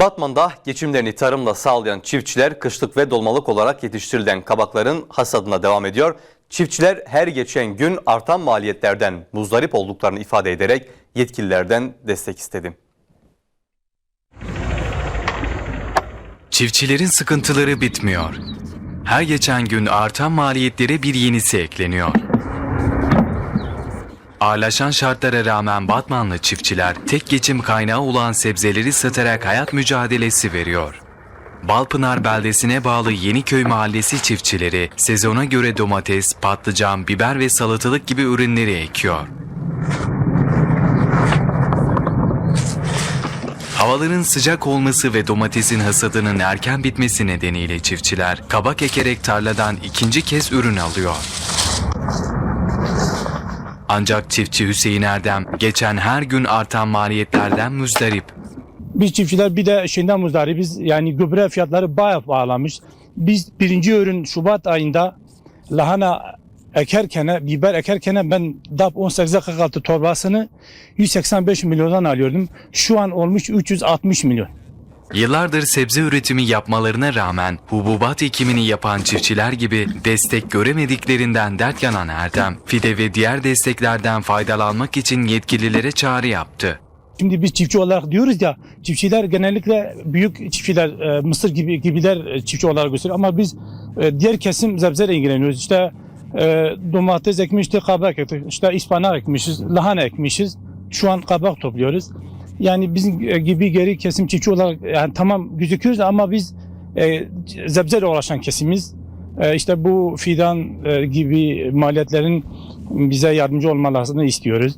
Batman'da geçimlerini tarımla sağlayan çiftçiler kışlık ve dolmalık olarak yetiştirilen kabakların hasadına devam ediyor. Çiftçiler her geçen gün artan maliyetlerden muzdarip olduklarını ifade ederek yetkililerden destek istedi. Çiftçilerin sıkıntıları bitmiyor. Her geçen gün artan maliyetlere bir yenisi ekleniyor. Ağırlaşan şartlara rağmen Batmanlı çiftçiler tek geçim kaynağı olan sebzeleri satarak hayat mücadelesi veriyor. Balpınar beldesine bağlı Yeniköy mahallesi çiftçileri sezona göre domates, patlıcan, biber ve salatalık gibi ürünleri ekiyor. Havaların sıcak olması ve domatesin hasadının erken bitmesi nedeniyle çiftçiler kabak ekerek tarladan ikinci kez ürün alıyor. Ancak çiftçi Hüseyin Erdem geçen her gün artan maliyetlerden müzdarip. Biz çiftçiler bir de şeyden muzdaribiz. Yani gübre fiyatları bayağı bağlamış. Biz birinci ürün Şubat ayında lahana ekerken, biber ekerken ben DAP 18'e 46 torbasını 185 milyondan alıyordum. Şu an olmuş 360 milyon. Yıllardır sebze üretimi yapmalarına rağmen hububat ekimini yapan çiftçiler gibi destek göremediklerinden dert yanan Erdem, fide ve diğer desteklerden faydalanmak için yetkililere çağrı yaptı. Şimdi biz çiftçi olarak diyoruz ya, çiftçiler genellikle büyük çiftçiler, e, Mısır gibi gibiler e, çiftçi olarak gösteriyor. Ama biz e, diğer kesim sebzeyle ilgileniyoruz. İşte e, domates ekmiştik, kabak ektik, işte ıspanak ekmişiz, lahana ekmişiz. Şu an kabak topluyoruz. Yani bizim e, gibi geri kesim çiftçi olarak yani tamam gözüküyoruz ama biz e, sebzeyle uğraşan kesimiz. E, işte bu fidan e, gibi maliyetlerin bize yardımcı olmalarını istiyoruz.